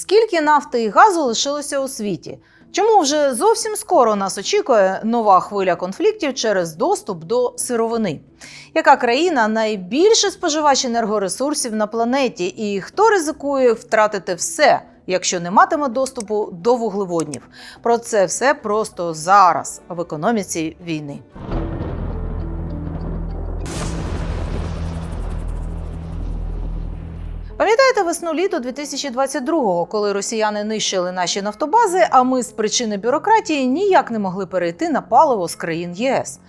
Скільки нафти і газу лишилося у світі? Чому вже зовсім скоро нас очікує нова хвиля конфліктів через доступ до сировини? Яка країна найбільший споживач енергоресурсів на планеті? І хто ризикує втратити все, якщо не матиме доступу до вуглеводнів? Про це все просто зараз в економіці війни. Пам'ятаєте весну літо 2022-го, коли росіяни нищили наші нафтобази, а ми з причини бюрократії ніяк не могли перейти на паливо з країн ЄС.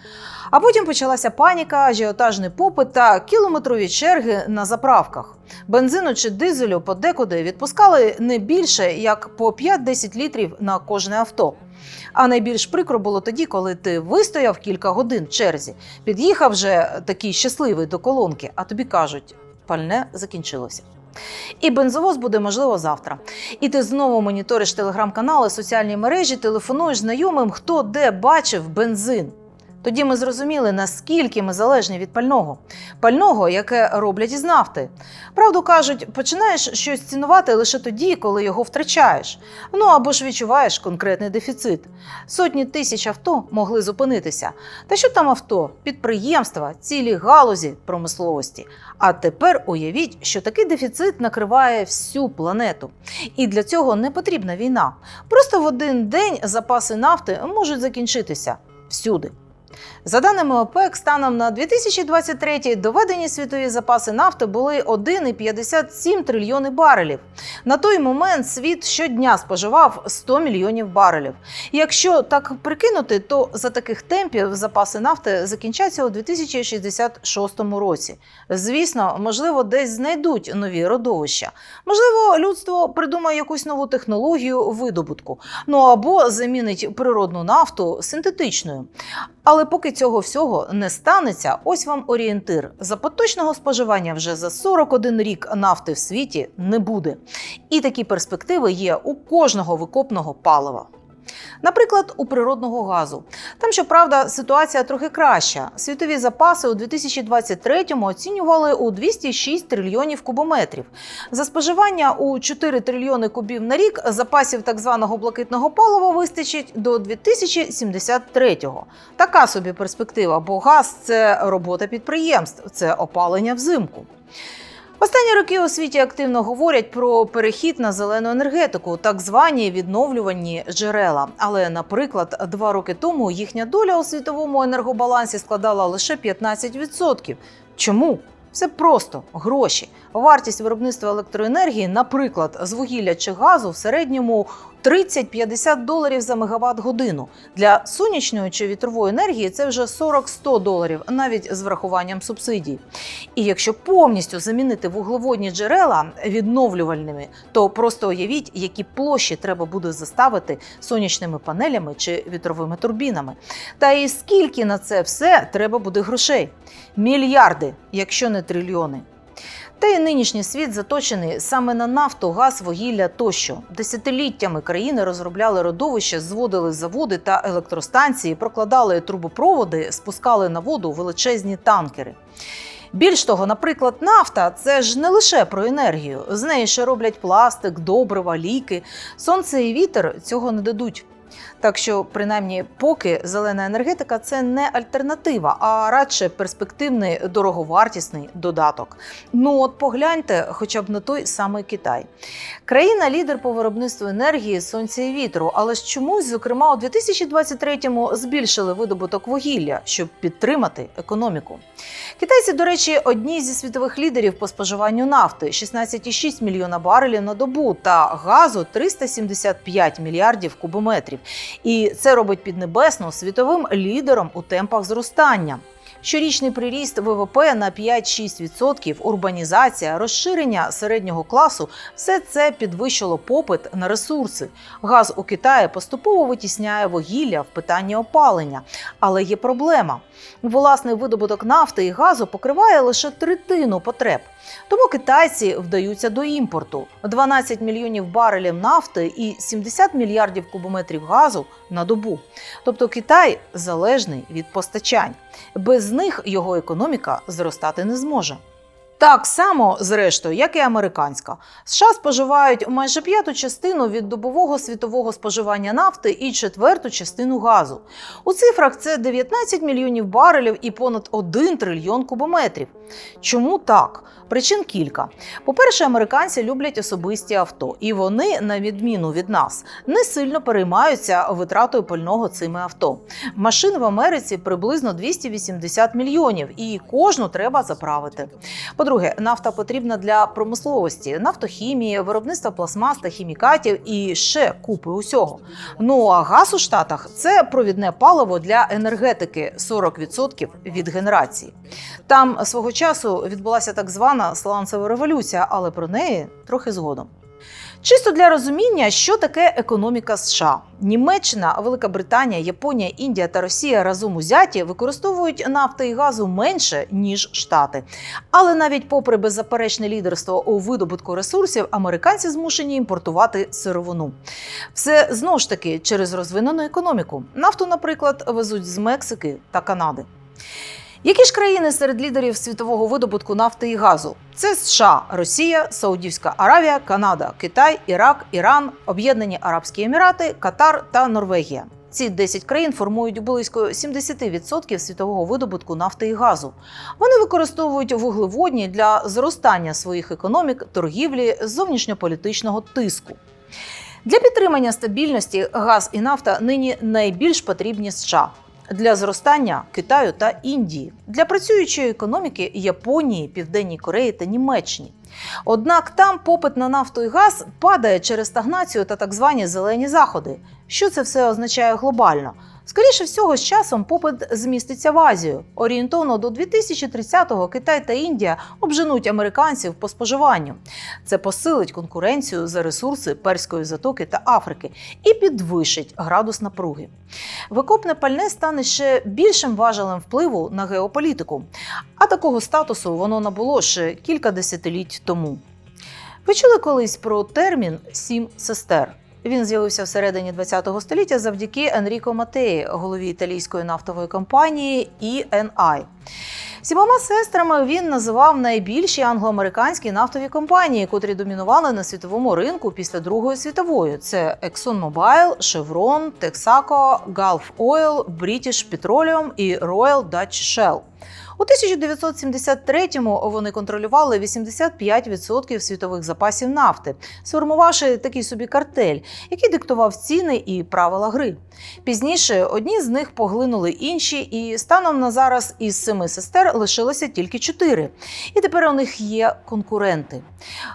А потім почалася паніка, ажіотажний попит та кілометрові черги на заправках. Бензину чи дизелю подекуди відпускали не більше як по 5-10 літрів на кожне авто. А найбільш прикро було тоді, коли ти вистояв кілька годин в черзі, під'їхав вже такий щасливий до колонки, а тобі кажуть, пальне закінчилося. І бензовоз буде можливо завтра. І ти знову моніториш телеграм-канали, соціальні мережі, телефонуєш знайомим, хто де бачив бензин. Тоді ми зрозуміли, наскільки ми залежні від пального, пального, яке роблять із нафти. Правду кажуть, починаєш щось цінувати лише тоді, коли його втрачаєш. Ну або ж відчуваєш конкретний дефіцит. Сотні тисяч авто могли зупинитися. Та що там авто? Підприємства, цілі галузі промисловості. А тепер уявіть, що такий дефіцит накриває всю планету. І для цього не потрібна війна. Просто в один день запаси нафти можуть закінчитися всюди. За даними ОПЕК, станом на 2023 доведені світові запаси нафти були 1,57 трильйони барелів. На той момент світ щодня споживав 100 мільйонів барелів. Якщо так прикинути, то за таких темпів запаси нафти закінчаться у 2066 році. Звісно, можливо, десь знайдуть нові родовища. Можливо, людство придумає якусь нову технологію видобутку, ну або замінить природну нафту синтетичною. Але поки цього всього не станеться, ось вам орієнтир. За поточного споживання вже за 41 рік нафти в світі не буде. І такі перспективи є у кожного викопного палива. Наприклад, у природного газу. Там, щоправда, ситуація трохи краща. Світові запаси у 2023-му оцінювали у 206 трильйонів кубометрів. За споживання у 4 трильйони кубів на рік запасів так званого блакитного палива вистачить до 2073-го. Така собі перспектива, бо газ це робота підприємств, це опалення взимку. Останні роки у світі активно говорять про перехід на зелену енергетику, так звані відновлювані джерела. Але, наприклад, два роки тому їхня доля у світовому енергобалансі складала лише 15%. Чому? Все просто гроші. Вартість виробництва електроенергії, наприклад, з вугілля чи газу в середньому 30-50 доларів за мегаватт годину. Для сонячної чи вітрової енергії це вже 40-100 доларів, навіть з врахуванням субсидій. І якщо повністю замінити вуглеводні джерела відновлювальними, то просто уявіть, які площі треба буде заставити сонячними панелями чи вітровими турбінами. Та і скільки на це все треба буде грошей? Мільярди, якщо не трильйони. Та й нинішній світ заточений саме на нафту, газ, вугілля тощо. Десятиліттями країни розробляли родовища, зводили заводи та електростанції, прокладали трубопроводи, спускали на воду величезні танкери. Більш того, наприклад, нафта це ж не лише про енергію. З неї ще роблять пластик, добрива, ліки. Сонце і вітер цього не дадуть. Так що, принаймні, поки зелена енергетика це не альтернатива, а радше перспективний дороговартісний додаток. Ну от погляньте, хоча б на той самий Китай. Країна лідер по виробництву енергії, сонця і вітру, але ж чомусь, зокрема, у 2023-му збільшили видобуток вугілля, щоб підтримати економіку. Китайці, до речі, одні зі світових лідерів по споживанню нафти 16,6 мільйона барелів на добу та газу 375 мільярдів кубометрів. І це робить Піднебесну світовим лідером у темпах зростання. Щорічний приріст ВВП на 5-6%, урбанізація, розширення середнього класу все це підвищило попит на ресурси. Газ у Китаї поступово витісняє вугілля в питанні опалення, але є проблема. Власний видобуток нафти і газу покриває лише третину потреб. Тому китайці вдаються до імпорту: 12 мільйонів барелів нафти і 70 мільярдів кубометрів газу на добу. Тобто Китай залежний від постачань. Без них його економіка зростати не зможе. Так само, зрештою, як і американська. США споживають майже п'яту частину від добового світового споживання нафти і четверту частину газу. У цифрах це 19 мільйонів барелів і понад 1 трильйон кубометрів. Чому так? Причин кілька. По-перше, американці люблять особисті авто, і вони, на відміну від нас, не сильно переймаються витратою пального цими авто. Машин в Америці приблизно 280 мільйонів, і кожну треба заправити. По-друге, нафта потрібна для промисловості, нафтохімії, виробництва пластмас та хімікатів і ще купи усього. Ну а газ у Штатах це провідне паливо для енергетики 40% від генерації. Там свого часу відбулася так звана сланцева революція, але про неї трохи згодом. Чисто для розуміння, що таке економіка США. Німеччина, Велика Британія, Японія, Індія та Росія разом узяті використовують нафти і газу менше ніж Штати. Але навіть попри беззаперечне лідерство у видобутку ресурсів, американці змушені імпортувати сировину. Все знову ж таки через розвинену економіку. Нафту, наприклад, везуть з Мексики та Канади. Які ж країни серед лідерів світового видобутку нафти і газу? Це США, Росія, Саудівська Аравія, Канада, Китай, Ірак, Іран, Об'єднані Арабські Емірати, Катар та Норвегія. Ці 10 країн формують близько 70% світового видобутку нафти і газу. Вони використовують вуглеводні для зростання своїх економік, торгівлі, зовнішньополітичного тиску. Для підтримання стабільності газ і нафта нині найбільш потрібні США. Для зростання Китаю та Індії, для працюючої економіки Японії, Південній Кореї та Німеччині. Однак там попит на нафту і газ падає через стагнацію та так звані зелені заходи. Що це все означає глобально? Скоріше всього, з часом попит зміститься в Азію. Орієнтовно до 2030-го Китай та Індія обженуть американців по споживанню. Це посилить конкуренцію за ресурси Перської затоки та Африки і підвищить градус напруги. Викопне пальне стане ще більшим важелем впливу на геополітику. А такого статусу воно набуло ще кілька десятиліть тому. Ви чули колись про термін сім сестер? Він з'явився всередині ХХ століття завдяки Енріко Матеї, голові італійської нафтової компанії ENI. Сімома сестрами він називав найбільші англоамериканські нафтові компанії, котрі домінували на світовому ринку після Другої світової. Це ExxonMobil, Chevron, Texaco, Gulf Oil, British Petroleum і Royal Dutch Shell. У 1973-му вони контролювали 85% світових запасів нафти, сформувавши такий собі картель, який диктував ціни і правила гри. Пізніше одні з них поглинули інші, і станом на зараз із семи сестер лишилося тільки чотири. І тепер у них є конкуренти.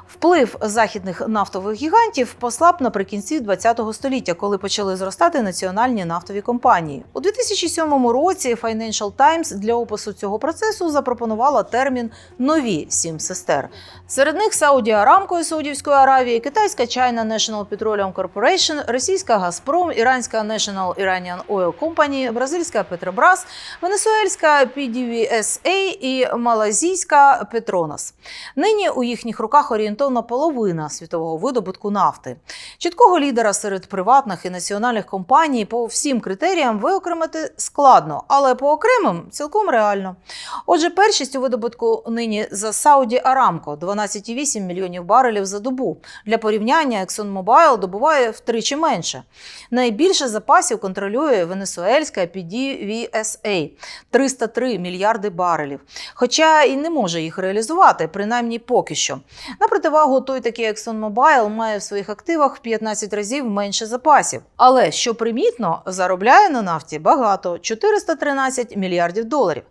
Вплив західних нафтових гігантів послаб наприкінці ХХ століття, коли почали зростати національні нафтові компанії. У 2007 році Financial Times для опису цього процесу запропонувала термін нові сім сестер. Серед них Сауді Арамко із Саудівської Аравії, китайська China National Petroleum Corporation, російська Газпром, іранська National Iranian Oil Company, бразильська Petrobras, венесуельська PDVSA і малазійська Petronas. Нині у їхніх руках орієнтовно половина світового видобутку нафти. Чіткого лідера серед приватних і національних компаній по всім критеріям виокремити складно, але по окремим цілком реально. Отже, першість у видобутку нині за Сауді Арамко 12,8 мільйонів барелів за добу. Для порівняння ExxonMobil добуває втричі менше. Найбільше запасів контролює венесуельська PDVSA – 303 мільярди барелів. Хоча і не може їх реалізувати, принаймні поки що. На противагу, той такий ExxonMobil має в своїх активах в 15 разів менше запасів. Але що примітно, заробляє на нафті багато 413 мільярдів доларів.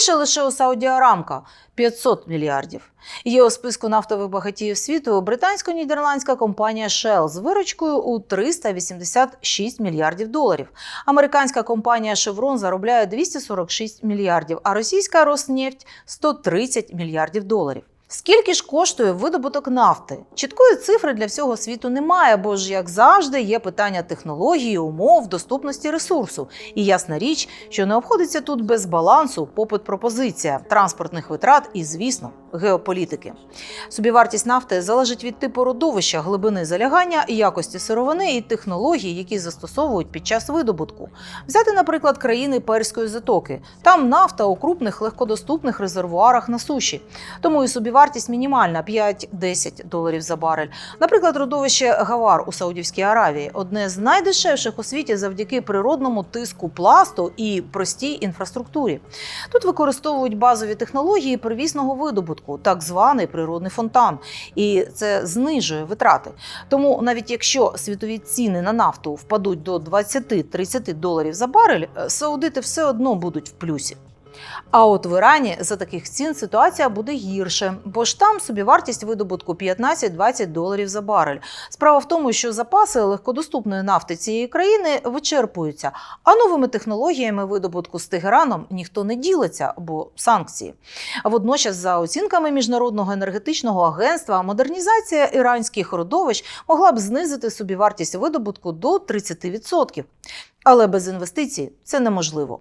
Більше лише у Сауді Арамка 500 мільярдів. Є у списку нафтових багатіїв світу британсько-нідерландська компанія Shell з виручкою у 386 мільярдів доларів. Американська компанія Chevron заробляє 246 мільярдів, а російська Роснефть 130 мільярдів доларів. Скільки ж коштує видобуток нафти? Чіткої цифри для всього світу немає, бо ж, як завжди, є питання технології, умов, доступності ресурсу. І ясна річ, що не обходиться тут без балансу, попит пропозиція, транспортних витрат і, звісно, геополітики. Собівартість нафти залежить від типу родовища, глибини залягання, якості сировини і технологій, які застосовують під час видобутку. Взяти, наприклад, країни Перської затоки. Там нафта у крупних легкодоступних резервуарах на суші. Тому і собівартість мінімальна 5-10 доларів за барель. Наприклад, родовище Гавар у Саудівській Аравії одне з найдешевших у світі завдяки природному тиску пласту і простій інфраструктурі. Тут використовують базові технології первісного видобутку, так званий природний фонтан, і це знижує витрати. Тому навіть якщо світові ціни на нафту впадуть до 20-30 доларів за барель, е, саудити все одно будуть в плюсі. А от в Ірані за таких цін ситуація буде гірше, бо ж там собівартість видобутку 15-20 доларів за барель. Справа в тому, що запаси легкодоступної нафти цієї країни вичерпуються, а новими технологіями видобутку з Тегераном ніхто не ділиться, бо санкції. А водночас, за оцінками міжнародного енергетичного агентства, модернізація іранських родовищ могла б знизити собівартість видобутку до 30%. Але без інвестицій це неможливо.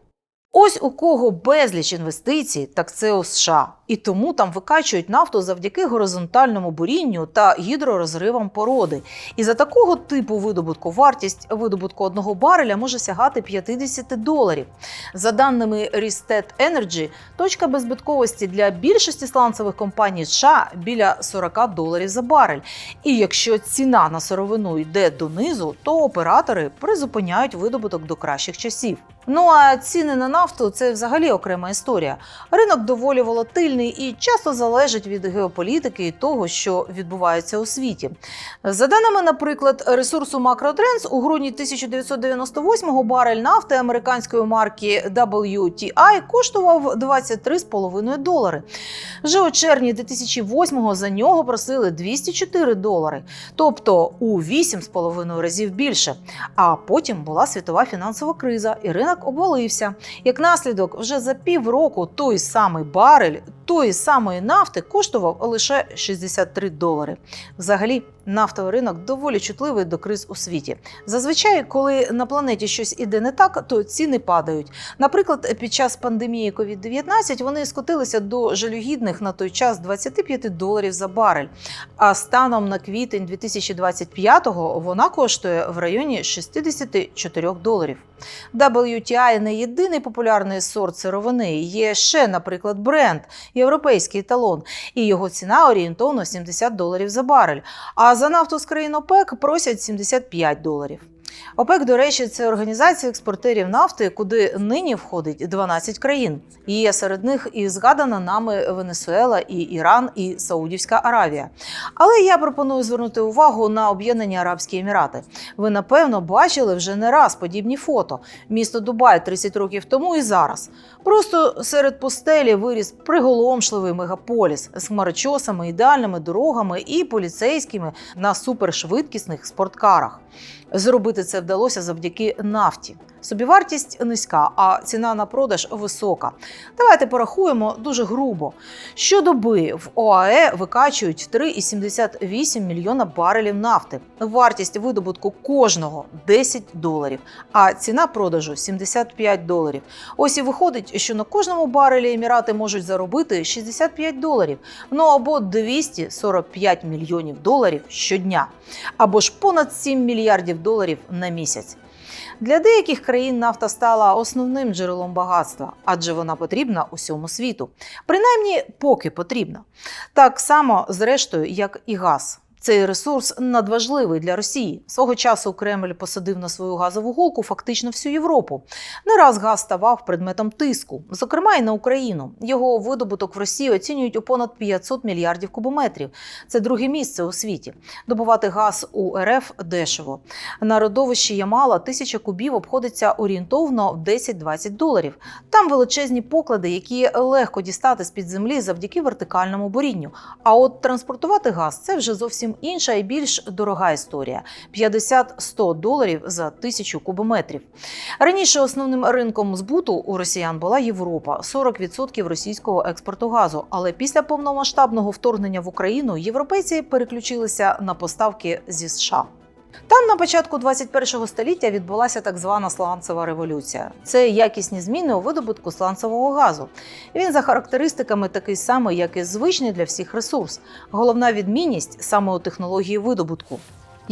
Ось у кого безліч інвестицій, так це у США. І тому там викачують нафту завдяки горизонтальному бурінню та гідророзривам породи. І за такого типу видобутку вартість видобутку одного бареля може сягати 50 доларів. За даними Ristad Energy, точка беззбитковості для більшості сланцевих компаній США біля 40 доларів за барель. І якщо ціна на сировину йде донизу, то оператори призупиняють видобуток до кращих часів. Ну а ціни на нафту це взагалі окрема історія. Ринок доволі волатильний і часто залежить від геополітики і того, що відбувається у світі. За даними, наприклад, ресурсу Macrotrends, у грудні 1998-го барель нафти американської марки WTI коштував 23,5 долари. Вже у червні 2008-го за нього просили 204 долари, тобто у 8,5 разів більше. А потім була світова фінансова криза, і ринок обвалився. Як наслідок, вже за півроку той самий барель тої самої нафти коштував лише 63 долари. Взагалі, нафтовий ринок доволі чутливий до криз у світі. Зазвичай, коли на планеті щось іде не так, то ціни падають. Наприклад, під час пандемії COVID-19 вони скотилися до жалюгідних на той час 25 доларів за барель. А станом на квітень 2025-го вона коштує в районі 64 доларів. WTI не єдиний популярний сорт сировини. Є ще, наприклад, бренд, європейський талон, і його ціна орієнтовно 70 доларів за барель. А за нафту з країн ОПЕК просять 75 доларів. ОПЕК, до речі, це організація експортерів нафти, куди нині входить 12 країн. Є серед них і згадана нами Венесуела, і Іран, і Саудівська Аравія. Але я пропоную звернути увагу на Об'єднані Арабські Емірати. Ви напевно бачили вже не раз подібні фото. Місто Дубай 30 років тому і зараз. Просто серед пустелі виріс приголомшливий мегаполіс з хмарочосами, ідеальними дорогами і поліцейськими на супершвидкісних спорткарах. Зробити це вдалося завдяки нафті. Собівартість низька, а ціна на продаж висока. Давайте порахуємо дуже грубо. Щодоби в ОАЕ викачують 3,78 мільйона барелів нафти. Вартість видобутку кожного 10 доларів, а ціна продажу 75 доларів. Ось і виходить, що на кожному барелі емірати можуть заробити 65 доларів, ну або 245 мільйонів доларів щодня, або ж понад 7 мільярдів доларів на місяць. Для деяких країн нафта стала основним джерелом багатства, адже вона потрібна усьому світу. Принаймні, поки потрібна. Так само, зрештою, як і газ. Цей ресурс надважливий для Росії. Свого часу Кремль посадив на свою газову голку фактично всю Європу. Не раз газ ставав предметом тиску, зокрема і на Україну. Його видобуток в Росії оцінюють у понад 500 мільярдів кубометрів. Це друге місце у світі. Добувати газ у РФ дешево. На родовищі Ямала тисяча кубів обходиться орієнтовно в 10-20 доларів. Там величезні поклади, які легко дістати з під землі завдяки вертикальному бурінню. А от транспортувати газ це вже зовсім інша і більш дорога історія 50-100 доларів за тисячу кубометрів. Раніше основним ринком збуту у росіян була Європа 40% російського експорту газу. Але після повномасштабного вторгнення в Україну європейці переключилися на поставки зі США. Там на початку 21 століття відбулася так звана сланцева революція. Це якісні зміни у видобутку сланцевого газу. Він за характеристиками такий самий, як і звичний для всіх ресурс. Головна відмінність саме у технології видобутку.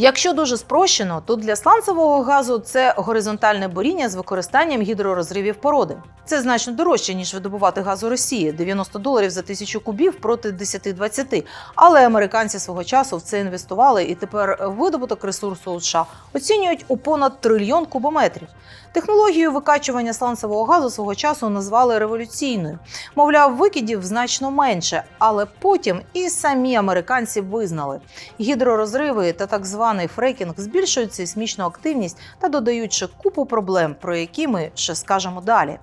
Якщо дуже спрощено, то для сланцевого газу це горизонтальне буріння з використанням гідророзривів породи. Це значно дорожче, ніж видобувати газ у Росії 90 доларів за тисячу кубів проти 10-20. Але американці свого часу в це інвестували, і тепер видобуток ресурсу США оцінюють у понад трильйон кубометрів. Технологію викачування сланцевого газу свого часу назвали революційною. Мовляв, викидів значно менше, але потім і самі американці визнали, гідророзриви та так званий фрекінг збільшують сейсмічну активність та додають ще купу проблем, про які ми ще скажемо далі.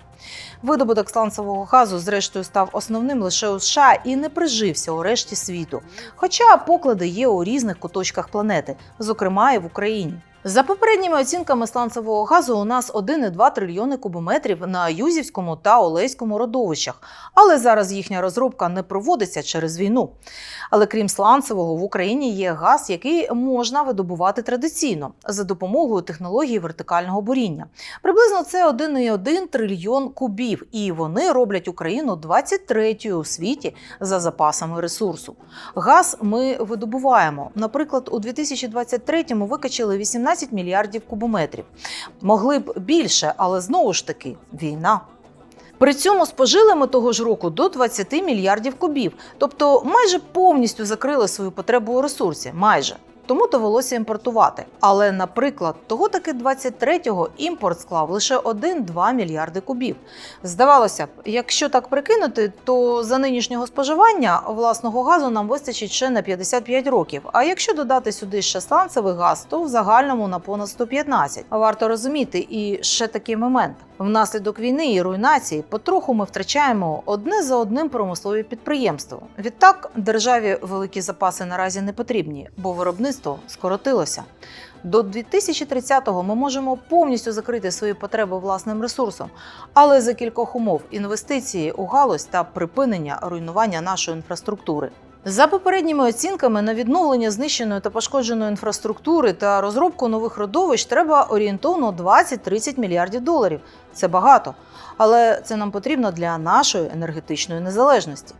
Видобуток сланцевого газу, зрештою, став основним лише у США і не прижився у решті світу. Хоча поклади є у різних куточках планети, зокрема і в Україні. За попередніми оцінками сланцевого газу у нас 1,2 трильйони кубометрів на Юзівському та Олеському родовищах, але зараз їхня розробка не проводиться через війну. Але крім сланцевого, в Україні є газ, який можна видобувати традиційно за допомогою технології вертикального буріння. Приблизно це 1,1 трильйон кубів, і вони роблять Україну 23-ю у світі за запасами ресурсу. Газ ми видобуваємо. Наприклад, у 2023-му викачали 18 мільярдів кубометрів. Могли б більше, але знову ж таки війна. При цьому спожили ми того ж року до 20 мільярдів кубів, тобто майже повністю закрили свою потребу у ресурсі. Майже. Тому довелося імпортувати. Але, наприклад, того таки 23-го імпорт склав лише 1-2 мільярди кубів. Здавалося б, якщо так прикинути, то за нинішнього споживання власного газу нам вистачить ще на 55 років. А якщо додати сюди ще сланцевий газ, то в загальному на понад 115. Варто розуміти і ще такий момент. Внаслідок війни і руйнації потроху ми втрачаємо одне за одним промислові підприємства. Відтак державі великі запаси наразі не потрібні, бо виробництво скоротилося. До 2030-го ми можемо повністю закрити свої потреби власним ресурсом, але за кількох умов інвестиції у галузь та припинення руйнування нашої інфраструктури. За попередніми оцінками на відновлення знищеної та пошкодженої інфраструктури та розробку нових родовищ треба орієнтовно 20-30 мільярдів доларів. Це багато, але це нам потрібно для нашої енергетичної незалежності.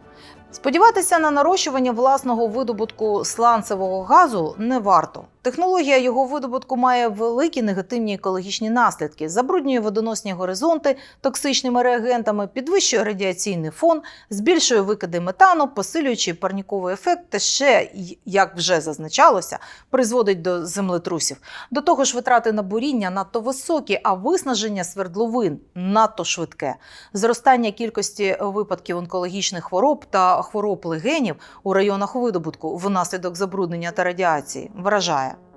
Сподіватися на нарощування власного видобутку сланцевого газу не варто. Технологія його видобутку має великі негативні екологічні наслідки, забруднює водоносні горизонти токсичними реагентами, підвищує радіаційний фон, збільшує викиди метану, посилюючи парніковий ефект, та ще, як вже зазначалося, призводить до землетрусів. До того ж, витрати на буріння надто високі, а виснаження свердловин надто швидке. Зростання кількості випадків онкологічних хвороб та хвороб легенів у районах видобутку внаслідок забруднення та радіації вражає.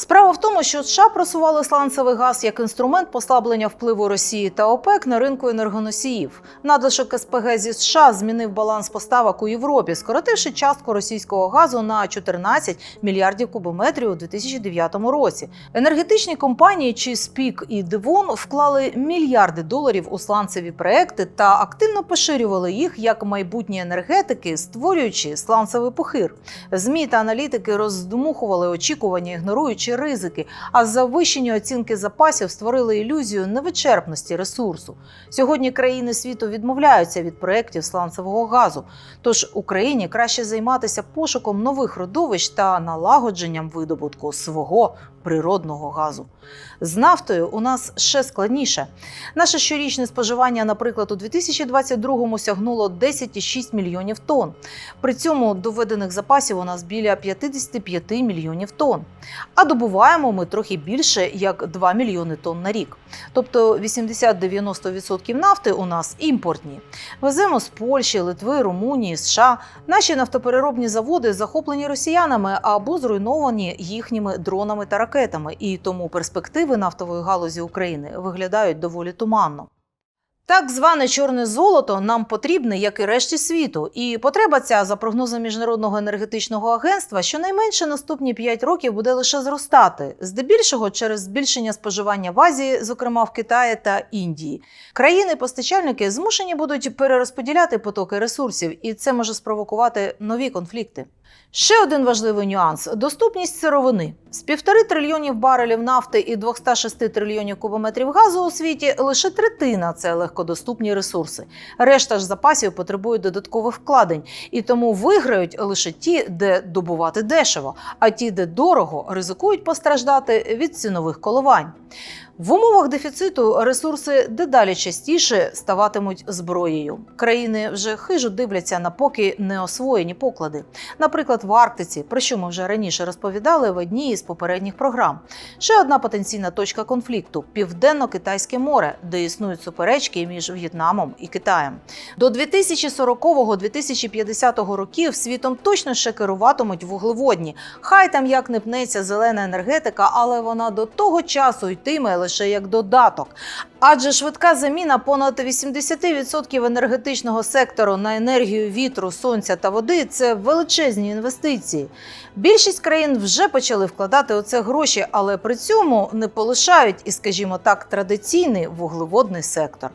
Справа в тому, що США просували сланцевий газ як інструмент послаблення впливу Росії та ОПЕК на ринку енергоносіїв. Надлишок СПГ зі США змінив баланс поставок у Європі, скоротивши частку російського газу на 14 мільярдів кубометрів у 2009 році. Енергетичні компанії чи Спік і Девон вклали мільярди доларів у сланцеві проекти та активно поширювали їх як майбутні енергетики, створюючи сланцевий похир. Змі та аналітики роздмухували очікування, ігноруючи ризики, а завищені оцінки запасів створили ілюзію невичерпності ресурсу. Сьогодні країни світу відмовляються від проєктів сланцевого газу. Тож Україні краще займатися пошуком нових родовищ та налагодженням видобутку свого природного газу. З нафтою у нас ще складніше. Наше щорічне споживання, наприклад, у 2022-му сягнуло 10,6 мільйонів тонн. При цьому доведених запасів у нас біля 55 мільйонів тонн. А добуваємо ми трохи більше як 2 мільйони тонн на рік. Тобто 80-90% нафти у нас імпортні. Веземо з Польщі, Литви, Румунії, США. Наші нафтопереробні заводи захоплені росіянами або зруйновані їхніми дронами та ракетами, і тому перспективи нафтової галузі України виглядають доволі туманно. Так зване чорне золото нам потрібне, як і решті світу, і потреба ця, за прогнозом міжнародного енергетичного агентства, щонайменше наступні 5 років буде лише зростати, здебільшого через збільшення споживання в Азії, зокрема в Китаї та Індії. Країни-постачальники змушені будуть перерозподіляти потоки ресурсів, і це може спровокувати нові конфлікти. Ще один важливий нюанс доступність сировини. З півтори трильйонів барелів нафти і 206 трильйонів кубометрів газу у світі лише третина це легкодоступні ресурси. Решта ж запасів потребують додаткових вкладень, і тому виграють лише ті, де добувати дешево, а ті, де дорого, ризикують постраждати від цінових коливань. В умовах дефіциту ресурси дедалі частіше ставатимуть зброєю. Країни вже хижо дивляться на поки не освоєні поклади. Наприклад, в Арктиці, про що ми вже раніше розповідали в одній із попередніх програм. Ще одна потенційна точка конфлікту південно-китайське море, де існують суперечки між В'єтнамом і Китаєм. До 2040-2050 років світом точно ще керуватимуть вуглеводні. Хай там як не пнеться зелена енергетика, але вона до того часу йтиме лише як додаток. Адже швидка заміна понад 80% енергетичного сектору на енергію вітру, сонця та води це величезні інвестиції. Більшість країн вже почали вкладати у це гроші, але при цьому не полишають і, скажімо так, традиційний вуглеводний сектор.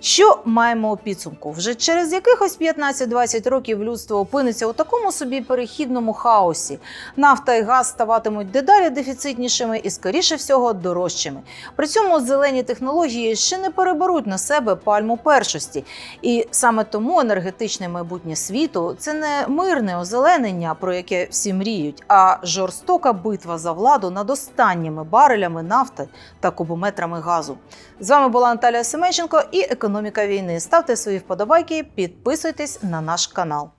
Що маємо у підсумку? Вже через якихось 15-20 років людство опиниться у такому собі перехідному хаосі. Нафта і газ ставатимуть дедалі дефіцитнішими і, скоріше всього, дорожчими. При цьому зелені технології ще не переберуть на себе пальму першості. І саме тому енергетичне майбутнє світу це не мирне озеленення, про яке всі мріють, а жорстока битва за владу над останніми барелями нафти та кубометрами газу. З вами була Наталія Семенченко і економіка війни. Ставте свої вподобайки, підписуйтесь на наш канал.